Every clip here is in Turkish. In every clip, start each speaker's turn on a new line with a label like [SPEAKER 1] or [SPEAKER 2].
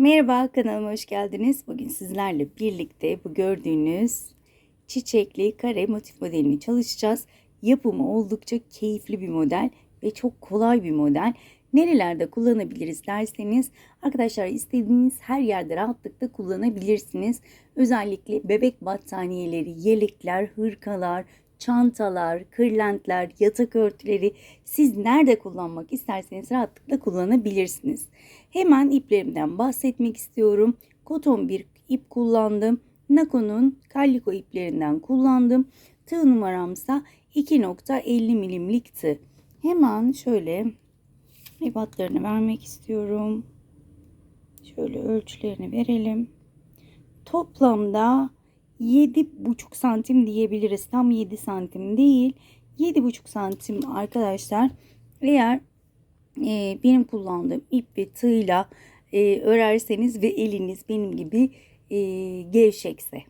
[SPEAKER 1] Merhaba kanalıma hoş geldiniz. Bugün sizlerle birlikte bu gördüğünüz çiçekli kare motif modelini çalışacağız. Yapımı oldukça keyifli bir model ve çok kolay bir model. Nerelerde kullanabiliriz derseniz arkadaşlar istediğiniz her yerde rahatlıkla kullanabilirsiniz. Özellikle bebek battaniyeleri, yelekler, hırkalar, çantalar, kırlentler, yatak örtüleri siz nerede kullanmak isterseniz rahatlıkla kullanabilirsiniz. Hemen iplerimden bahsetmek istiyorum. Koton bir ip kullandım. Nako'nun Calico iplerinden kullandım. Tığ numaramsa 2.50 milimlikti. Hemen şöyle ebatlarını vermek istiyorum. Şöyle ölçülerini verelim. Toplamda 7,5 santim diyebiliriz. Tam 7 santim değil. 7,5 santim arkadaşlar. Eğer e, benim kullandığım ip ve tığla e, örerseniz ve eliniz benim gibi e, gevşekse.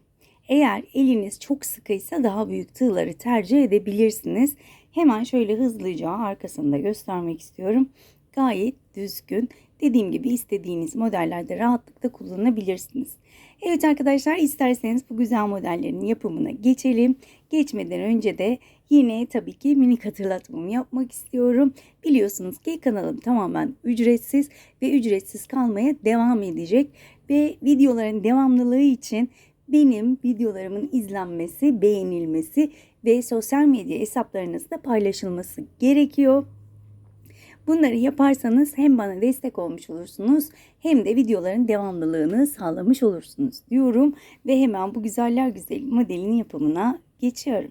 [SPEAKER 1] Eğer eliniz çok sıkıysa daha büyük tığları tercih edebilirsiniz. Hemen şöyle hızlıca arkasında göstermek istiyorum. Gayet düzgün. Dediğim gibi istediğiniz modellerde rahatlıkla kullanabilirsiniz. Evet arkadaşlar isterseniz bu güzel modellerin yapımına geçelim. Geçmeden önce de yine tabii ki minik hatırlatmamı yapmak istiyorum. Biliyorsunuz ki kanalım tamamen ücretsiz ve ücretsiz kalmaya devam edecek. Ve videoların devamlılığı için benim videolarımın izlenmesi, beğenilmesi ve sosyal medya hesaplarınızda paylaşılması gerekiyor. Bunları yaparsanız hem bana destek olmuş olursunuz hem de videoların devamlılığını sağlamış olursunuz diyorum ve hemen bu güzeller güzel modelin yapımına geçiyorum.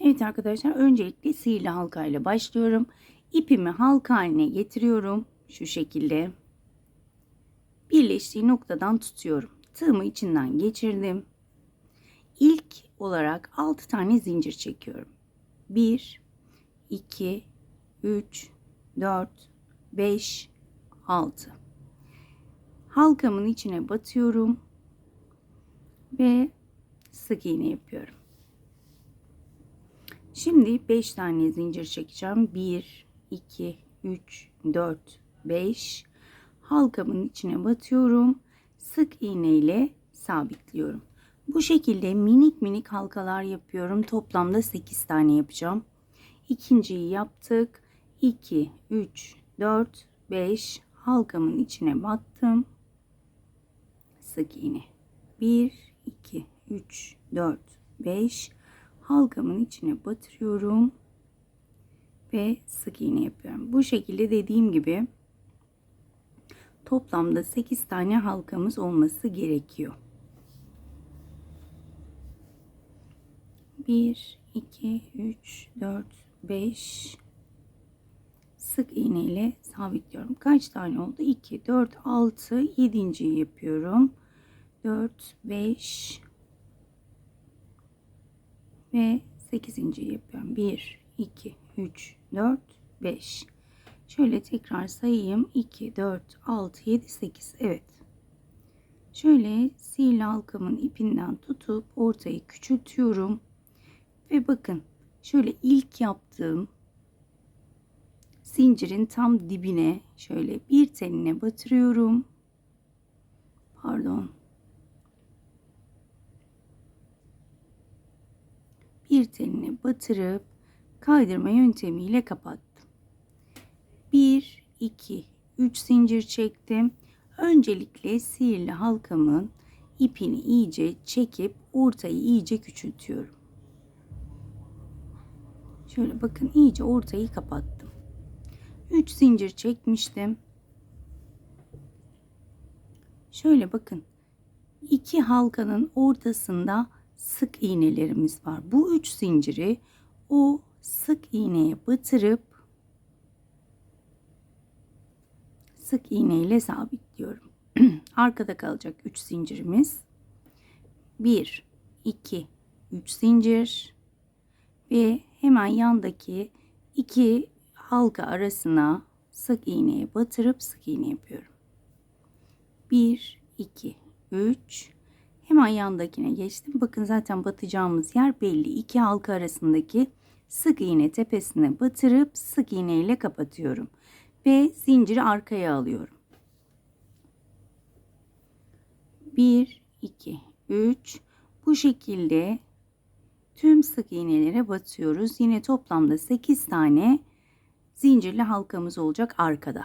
[SPEAKER 1] Evet arkadaşlar öncelikle sihirli halka ile başlıyorum. İpimi halka haline getiriyorum şu şekilde. Birleştiği noktadan tutuyorum. Tığımı içinden geçirdim. İlk olarak 6 tane zincir çekiyorum. 1 2 3 4 5 6 halkamın içine batıyorum ve sık iğne yapıyorum. Şimdi 5 tane zincir çekeceğim. 1 2 3 4 5 halkamın içine batıyorum. Sık iğne ile sabitliyorum. Bu şekilde minik minik halkalar yapıyorum. Toplamda 8 tane yapacağım. İkinciyi yaptık. 2, 3, 4, 5 halkamın içine battım. Sık iğne. 1, 2, 3, 4, 5 halkamın içine batırıyorum. Ve sık iğne yapıyorum. Bu şekilde dediğim gibi toplamda 8 tane halkamız olması gerekiyor. 1, 2, 3, 4, 5 sık iğne ile sabitliyorum. Kaç tane oldu? 2, 4, 6, 7. yapıyorum. 4, 5 ve 8. yapıyorum. 1, 2, 3, 4, 5. Şöyle tekrar sayayım. 2, 4, 6, 7, 8. Evet. Şöyle sihirli halkamın ipinden tutup ortayı küçültüyorum. Ve bakın şöyle ilk yaptığım zincirin tam dibine şöyle bir teline batırıyorum. Pardon. Bir teline batırıp kaydırma yöntemiyle kapattım. 1 2 3 zincir çektim. Öncelikle sihirli halkamın ipini iyice çekip ortayı iyice küçültüyorum. Şöyle bakın iyice ortayı kapattım. 3 zincir çekmiştim. Şöyle bakın. iki halkanın ortasında sık iğnelerimiz var. Bu 3 zinciri o sık iğneye batırıp sık iğne ile sabitliyorum. Arkada kalacak 3 zincirimiz. 1 2 3 zincir ve hemen yandaki iki halka arasına sık iğneye batırıp sık iğne yapıyorum. 1 2 3 hemen yandakine geçtim. Bakın zaten batacağımız yer belli. İki halka arasındaki sık iğne tepesine batırıp sık iğne ile kapatıyorum ve zinciri arkaya alıyorum. 1, 2, 3. Bu şekilde tüm sık iğnelere batıyoruz. Yine toplamda 8 tane zincirli halkamız olacak arkada.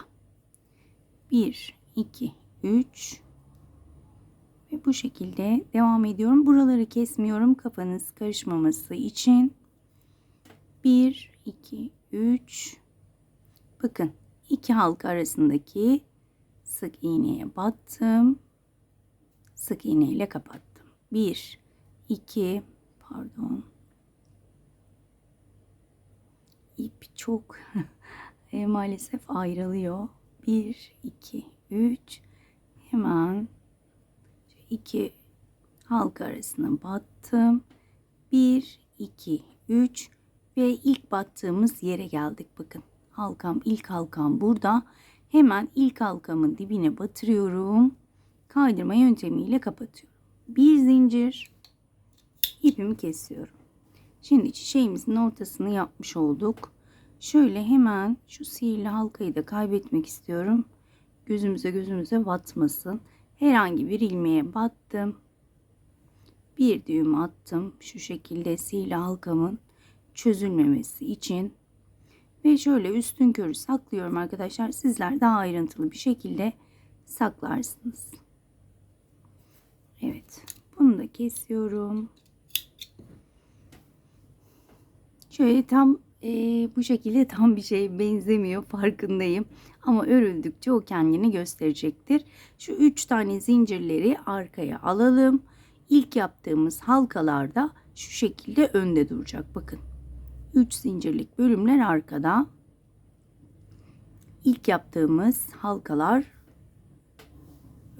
[SPEAKER 1] 1, 2, 3 ve bu şekilde devam ediyorum. Buraları kesmiyorum kafanız karışmaması için. 1, 2, 3 bakın iki halka arasındaki sık iğneye battım. Sık iğne ile kapattım. 1, 2, pardon. İp çok e, maalesef ayrılıyor. 1, 2, 3 hemen iki halka arasına battım. 1, 2, 3 ve ilk battığımız yere geldik. Bakın halkam ilk halkam burada. Hemen ilk halkamın dibine batırıyorum. Kaydırma yöntemiyle kapatıyorum. Bir zincir ipimi kesiyorum. Şimdi çiçeğimizin ortasını yapmış olduk. Şöyle hemen şu sihirli halkayı da kaybetmek istiyorum. Gözümüze gözümüze batmasın. Herhangi bir ilmeğe battım. Bir düğüm attım. Şu şekilde sihirli halkamın çözülmemesi için. Ve şöyle üstün körü saklıyorum arkadaşlar. Sizler daha ayrıntılı bir şekilde saklarsınız. Evet. Bunu da kesiyorum. Şöyle tam e, bu şekilde tam bir şey benzemiyor farkındayım. Ama örüldükçe o kendini gösterecektir. Şu üç tane zincirleri arkaya alalım. İlk yaptığımız halkalarda şu şekilde önde duracak. Bakın. 3 zincirlik bölümler arkada. İlk yaptığımız halkalar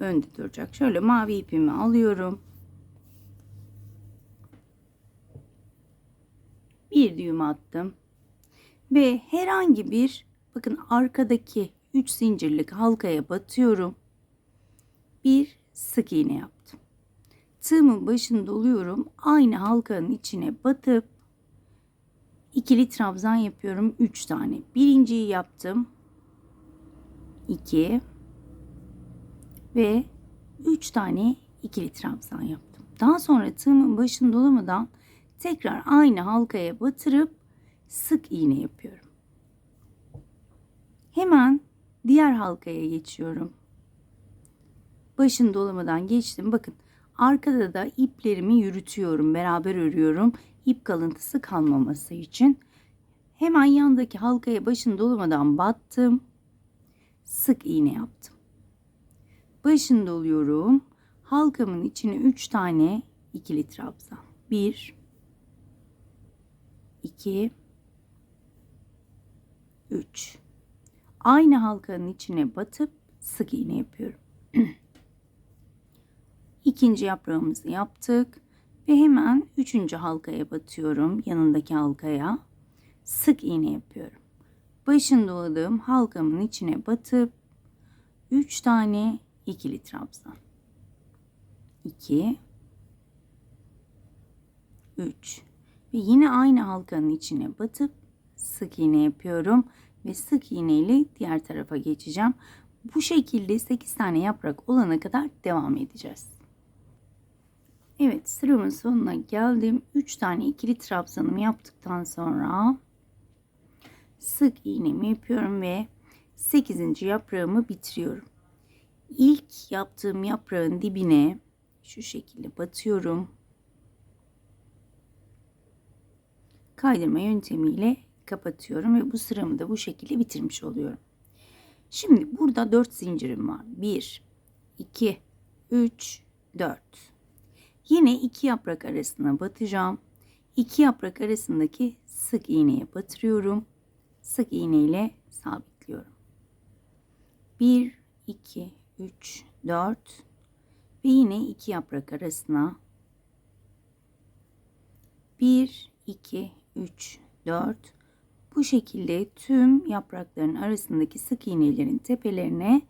[SPEAKER 1] önde duracak. Şöyle mavi ipimi alıyorum. Bir düğüm attım. Ve herhangi bir bakın arkadaki 3 zincirlik halkaya batıyorum. Bir sık iğne yaptım. Tığımın başını doluyorum. Aynı halkanın içine batıp ikili trabzan yapıyorum 3 tane. Birinciyi yaptım. 2 ve 3 tane ikili trabzan yaptım. Daha sonra tığımın başını dolamadan tekrar aynı halkaya batırıp sık iğne yapıyorum. Hemen diğer halkaya geçiyorum. Başını dolamadan geçtim. Bakın arkada da iplerimi yürütüyorum. Beraber örüyorum. İp kalıntısı kalmaması için. Hemen yandaki halkaya başını dolamadan battım. Sık iğne yaptım. Başını doluyorum. Halkamın içine 3 tane ikili trabzan. 1 2 3 Aynı halkanın içine batıp sık iğne yapıyorum. İkinci yaprağımızı yaptık ve hemen üçüncü halkaya batıyorum yanındaki halkaya sık iğne yapıyorum. Başında doladığım halkamın içine batıp 3 tane ikili trabzan. 2 3 ve yine aynı halkanın içine batıp sık iğne yapıyorum ve sık iğne ile diğer tarafa geçeceğim. Bu şekilde 8 tane yaprak olana kadar devam edeceğiz. Evet sıramın sonuna geldim. 3 tane ikili trabzanımı yaptıktan sonra sık iğnemi yapıyorum ve 8. yaprağımı bitiriyorum. İlk yaptığım yaprağın dibine şu şekilde batıyorum. Kaydırma yöntemiyle kapatıyorum ve bu sıramı da bu şekilde bitirmiş oluyorum. Şimdi burada 4 zincirim var. 1 2 3 4 Yine iki yaprak arasına batacağım. İki yaprak arasındaki sık iğneye batırıyorum. Sık iğne ile sabitliyorum. 1 2 3 4 ve yine iki yaprak arasına 1 2 3 4 bu şekilde tüm yaprakların arasındaki sık iğnelerin tepelerine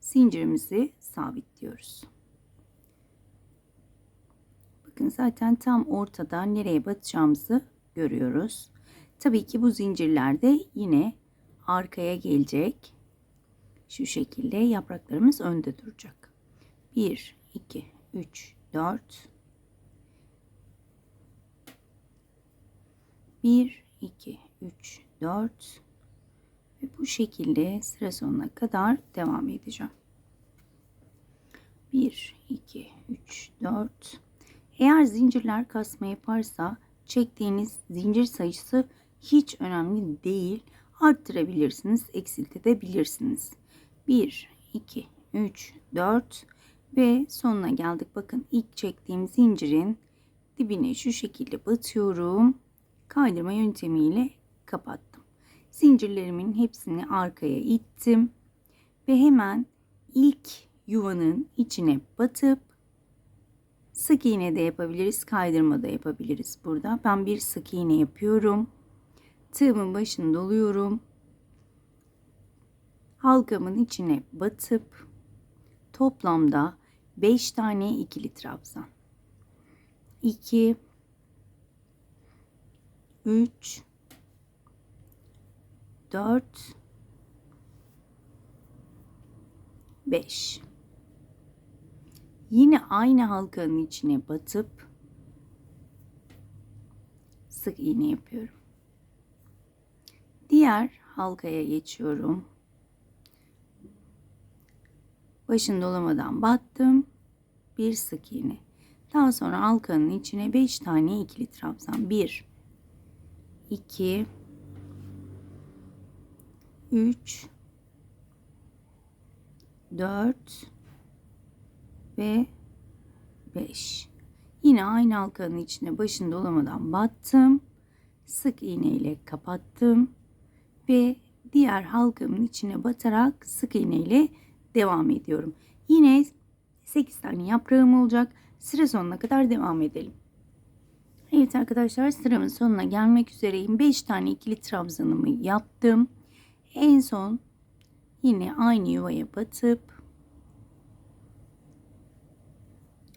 [SPEAKER 1] zincirimizi sabitliyoruz. Bakın zaten tam ortada nereye batacağımızı görüyoruz. Tabii ki bu zincirlerde yine arkaya gelecek. Şu şekilde yapraklarımız önde duracak. 1, 2, 3, 4. 1, 2, 3, 4. Ve bu şekilde sıra sonuna kadar devam edeceğim. 1, 2, 3, 4. Eğer zincirler kasma yaparsa çektiğiniz zincir sayısı hiç önemli değil. Arttırabilirsiniz, eksiltebilirsiniz. 1, 2, 3, 4 ve sonuna geldik. Bakın ilk çektiğim zincirin dibine şu şekilde batıyorum. Kaydırma yöntemiyle kapattım. Zincirlerimin hepsini arkaya ittim ve hemen ilk yuvanın içine batıp sık iğne de yapabiliriz, kaydırma da yapabiliriz burada. Ben bir sık iğne yapıyorum. Tığımın başını doluyorum. Halkamın içine batıp toplamda 5 tane ikili trabzan. 2 3 4 5 Yine aynı halkanın içine batıp sık iğne yapıyorum. Diğer halkaya geçiyorum. Başını dolamadan battım. Bir sık iğne. Daha sonra halkanın içine 5 tane ikili trabzan. 1 2 3 4 ve 5. Yine aynı halkanın içine başını dolamadan battım. Sık iğne ile kapattım ve diğer halkamın içine batarak sık iğne ile devam ediyorum. Yine 8 tane yaprağım olacak. Sıra sonuna kadar devam edelim. Evet arkadaşlar sıramın sonuna gelmek üzereyim. 5 tane ikili trabzanımı yaptım. En son yine aynı yuvaya batıp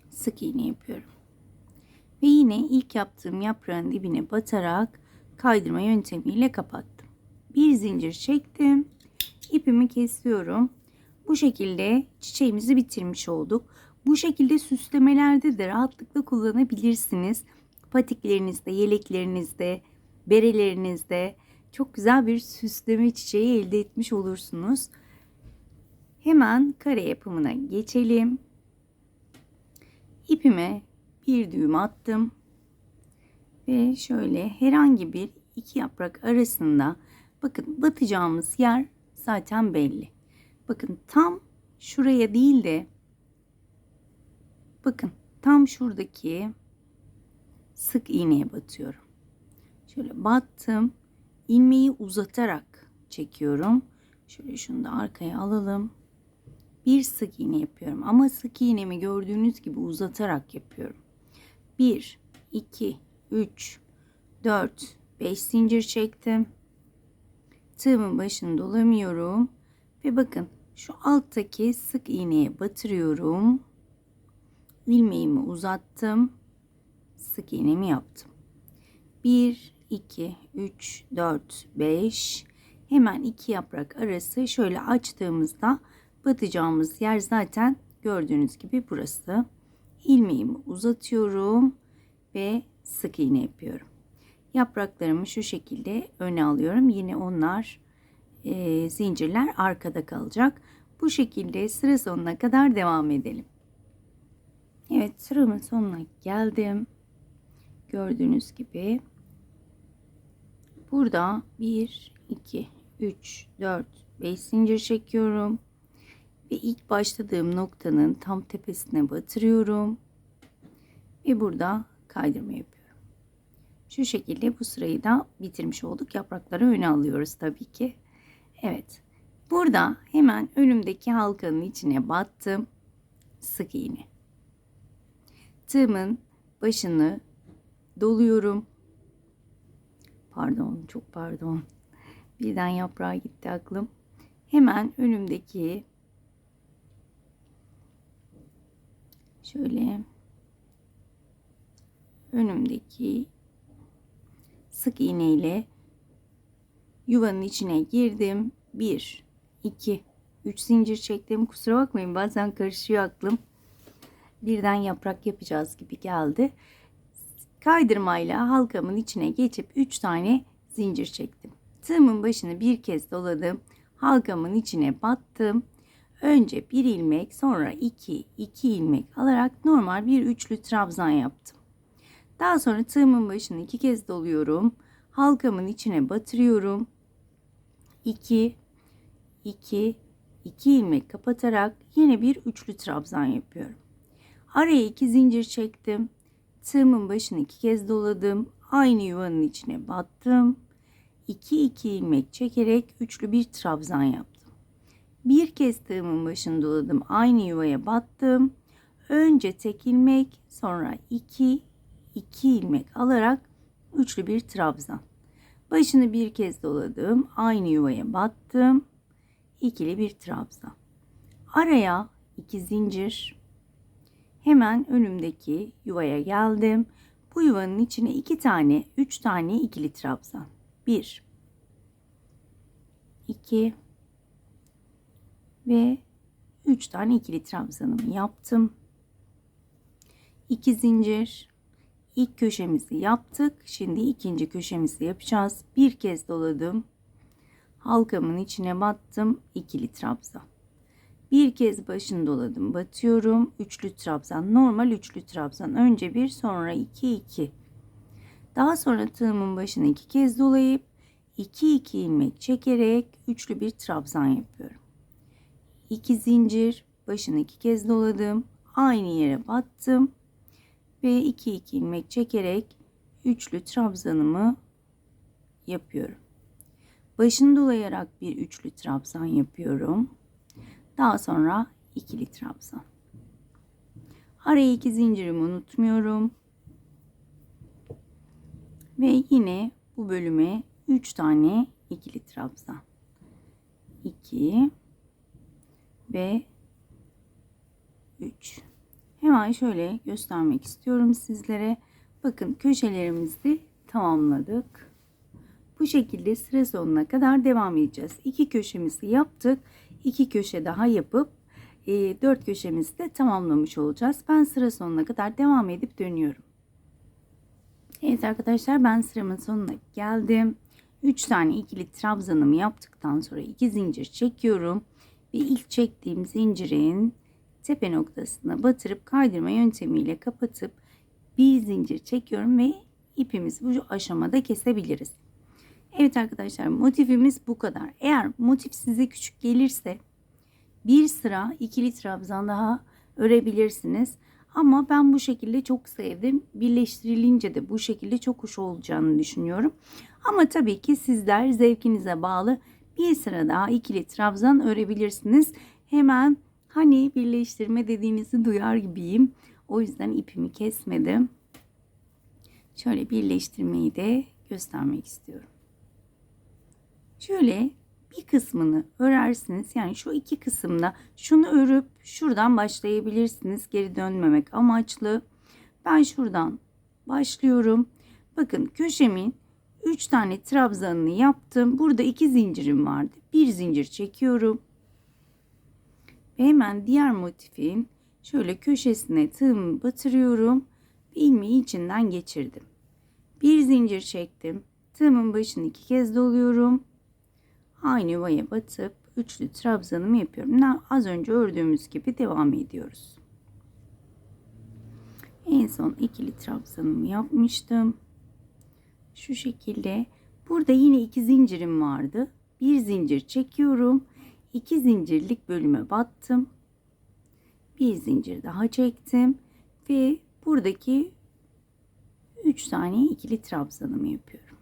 [SPEAKER 1] sık iğne yapıyorum. Ve yine ilk yaptığım yaprağın dibine batarak kaydırma yöntemiyle kapattım. Bir zincir çektim. ipimi kesiyorum. Bu şekilde çiçeğimizi bitirmiş olduk. Bu şekilde süslemelerde de rahatlıkla kullanabilirsiniz. Patiklerinizde, yeleklerinizde, berelerinizde çok güzel bir süsleme çiçeği elde etmiş olursunuz. Hemen kare yapımına geçelim. İpime bir düğüm attım. Ve şöyle herhangi bir iki yaprak arasında bakın batacağımız yer zaten belli. Bakın tam şuraya değil de bakın tam şuradaki sık iğneye batıyorum. Şöyle battım. ilmeği uzatarak çekiyorum. Şöyle şunu da arkaya alalım. Bir sık iğne yapıyorum ama sık iğnemi gördüğünüz gibi uzatarak yapıyorum. 1 2 3 4 5 zincir çektim. Tığımın başını dolamıyorum ve bakın şu alttaki sık iğneye batırıyorum. ilmeğimi uzattım. Sık iğnemi yaptım. 1 2 3 4 5 hemen iki yaprak arası şöyle açtığımızda batacağımız yer zaten gördüğünüz gibi burası. ilmeğimi uzatıyorum ve sık iğne yapıyorum. Yapraklarımı şu şekilde öne alıyorum. Yine onlar e, zincirler arkada kalacak. Bu şekilde sıra sonuna kadar devam edelim. Evet sıramın sonuna geldim. Gördüğünüz gibi burada 1 2 3 4 5 zincir çekiyorum ve ilk başladığım noktanın tam tepesine batırıyorum ve burada kaydırma yapıyorum. Şu şekilde bu sırayı da bitirmiş olduk. Yaprakları öne alıyoruz tabii ki. Evet. Burada hemen önümdeki halkanın içine battım. Sık iğne. Tığımın başını doluyorum. Pardon, çok pardon. Birden yaprağa gitti aklım. Hemen önümdeki şöyle önümdeki sık iğne ile yuvanın içine girdim. 1 2 3 zincir çektim. Kusura bakmayın bazen karışıyor aklım. birden yaprak yapacağız gibi geldi. Kaydırmayla halkamın içine geçip 3 tane zincir çektim. Tığımın başını bir kez doladım. Halkamın içine battım. Önce bir ilmek sonra iki, iki ilmek alarak normal bir üçlü trabzan yaptım. Daha sonra tığımın başını iki kez doluyorum. Halkamın içine batırıyorum. 2 2 2 ilmek kapatarak yine bir üçlü trabzan yapıyorum. Araya iki zincir çektim. Tığımın başını iki kez doladım. Aynı yuvanın içine battım. 2 2 ilmek çekerek üçlü bir trabzan yaptım. Bir kez tığımın başını doladım. Aynı yuvaya battım. Önce tek ilmek, sonra 2 2 ilmek alarak üçlü bir trabzan. Başını bir kez doladım. Aynı yuvaya battım. İkili bir trabzan. Araya iki zincir. Hemen önümdeki yuvaya geldim. Bu yuvanın içine iki tane, üç tane ikili trabzan. Bir, iki ve üç tane ikili trabzanımı yaptım. İki zincir, İlk köşemizi yaptık. Şimdi ikinci köşemizi yapacağız. Bir kez doladım. Halkamın içine battım. ikili trabzan. Bir kez başını doladım. Batıyorum. Üçlü trabzan. Normal üçlü trabzan. Önce bir sonra iki iki. Daha sonra tığımın başını iki kez dolayıp iki iki ilmek çekerek üçlü bir trabzan yapıyorum. İki zincir başını iki kez doladım. Aynı yere battım ve 2 2 ilmek çekerek üçlü trabzanımı yapıyorum. Başını dolayarak bir üçlü trabzan yapıyorum. Daha sonra ikili trabzan. Araya iki zincirimi unutmuyorum. Ve yine bu bölüme 3 tane ikili trabzan. 2 ve 3. Hemen şöyle göstermek istiyorum sizlere. Bakın köşelerimizi tamamladık. Bu şekilde sıra sonuna kadar devam edeceğiz. İki köşemizi yaptık. İki köşe daha yapıp e, dört köşemizi de tamamlamış olacağız. Ben sıra sonuna kadar devam edip dönüyorum. Evet arkadaşlar ben sıramın sonuna geldim. 3 tane ikili trabzanımı yaptıktan sonra iki zincir çekiyorum. Ve ilk çektiğim zincirin tepe noktasına batırıp kaydırma yöntemiyle kapatıp bir zincir çekiyorum ve ipimizi bu aşamada kesebiliriz. Evet arkadaşlar motifimiz bu kadar. Eğer motif size küçük gelirse bir sıra ikili trabzan daha örebilirsiniz. Ama ben bu şekilde çok sevdim. Birleştirilince de bu şekilde çok hoş olacağını düşünüyorum. Ama tabii ki sizler zevkinize bağlı bir sıra daha ikili trabzan örebilirsiniz. Hemen Hani birleştirme dediğinizi duyar gibiyim. O yüzden ipimi kesmedim. Şöyle birleştirmeyi de göstermek istiyorum. Şöyle bir kısmını örersiniz. Yani şu iki kısımda şunu örüp şuradan başlayabilirsiniz. Geri dönmemek amaçlı. Ben şuradan başlıyorum. Bakın köşemin 3 tane trabzanını yaptım. Burada iki zincirim vardı. Bir zincir çekiyorum. Ve hemen diğer motifin şöyle köşesine tığımı batırıyorum. Ve ilmeği içinden geçirdim. Bir zincir çektim. Tığımın başını iki kez doluyorum. Aynı yuvaya batıp üçlü trabzanımı yapıyorum. Az önce ördüğümüz gibi devam ediyoruz. En son ikili trabzanımı yapmıştım. Şu şekilde. Burada yine iki zincirim vardı. Bir zincir çekiyorum 2 zincirlik bölüme battım. Bir zincir daha çektim ve buradaki 3 tane ikili trabzanımı yapıyorum.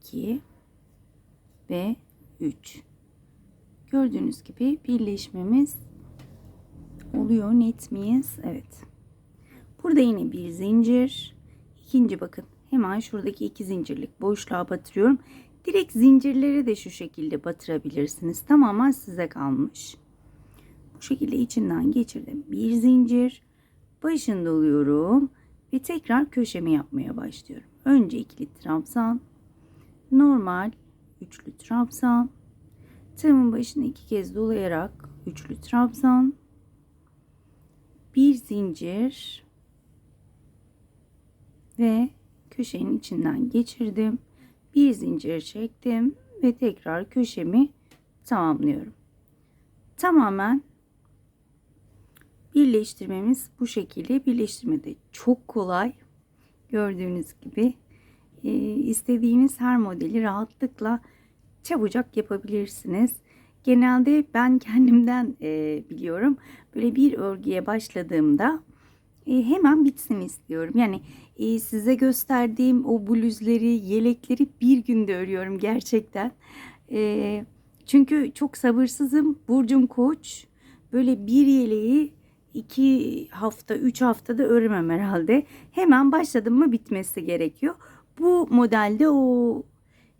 [SPEAKER 1] 2 ve 3. Gördüğünüz gibi birleşmemiz oluyor. Net miyiz? Evet. Burada yine bir zincir. İkinci bakın hemen şuradaki iki zincirlik boşluğa batırıyorum. Direkt zincirleri de şu şekilde batırabilirsiniz. Tamamen size kalmış. Bu şekilde içinden geçirdim. Bir zincir. Başında oluyorum. Ve tekrar köşemi yapmaya başlıyorum. Önce ikili trabzan. Normal üçlü trabzan. Tığımın başını iki kez dolayarak üçlü trabzan. bir zincir ve köşenin içinden geçirdim. Bir zincir çektim ve tekrar köşemi tamamlıyorum. Tamamen birleştirmemiz bu şekilde. Birleştirme de çok kolay. Gördüğünüz gibi e, istediğiniz her modeli rahatlıkla çabucak yapabilirsiniz. Genelde ben kendimden e, biliyorum. Böyle bir örgüye başladığımda e, hemen bitsin istiyorum. Yani e, size gösterdiğim o bluzları, yelekleri bir günde örüyorum gerçekten. E, çünkü çok sabırsızım. Burcum Koç. Böyle bir yeleği iki hafta, üç haftada öremem herhalde. Hemen başladım mı bitmesi gerekiyor. Bu modelde o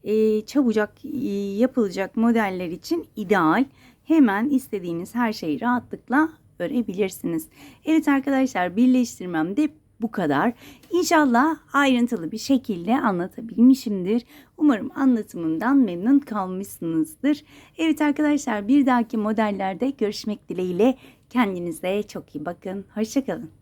[SPEAKER 1] e, çabucak e, yapılacak modeller için ideal. Hemen istediğiniz her şeyi rahatlıkla örebilirsiniz. Evet arkadaşlar birleştirmem de bu kadar. İnşallah ayrıntılı bir şekilde anlatabilmişimdir. Umarım anlatımından memnun kalmışsınızdır. Evet arkadaşlar bir dahaki modellerde görüşmek dileğiyle. Kendinize çok iyi bakın. Hoşçakalın.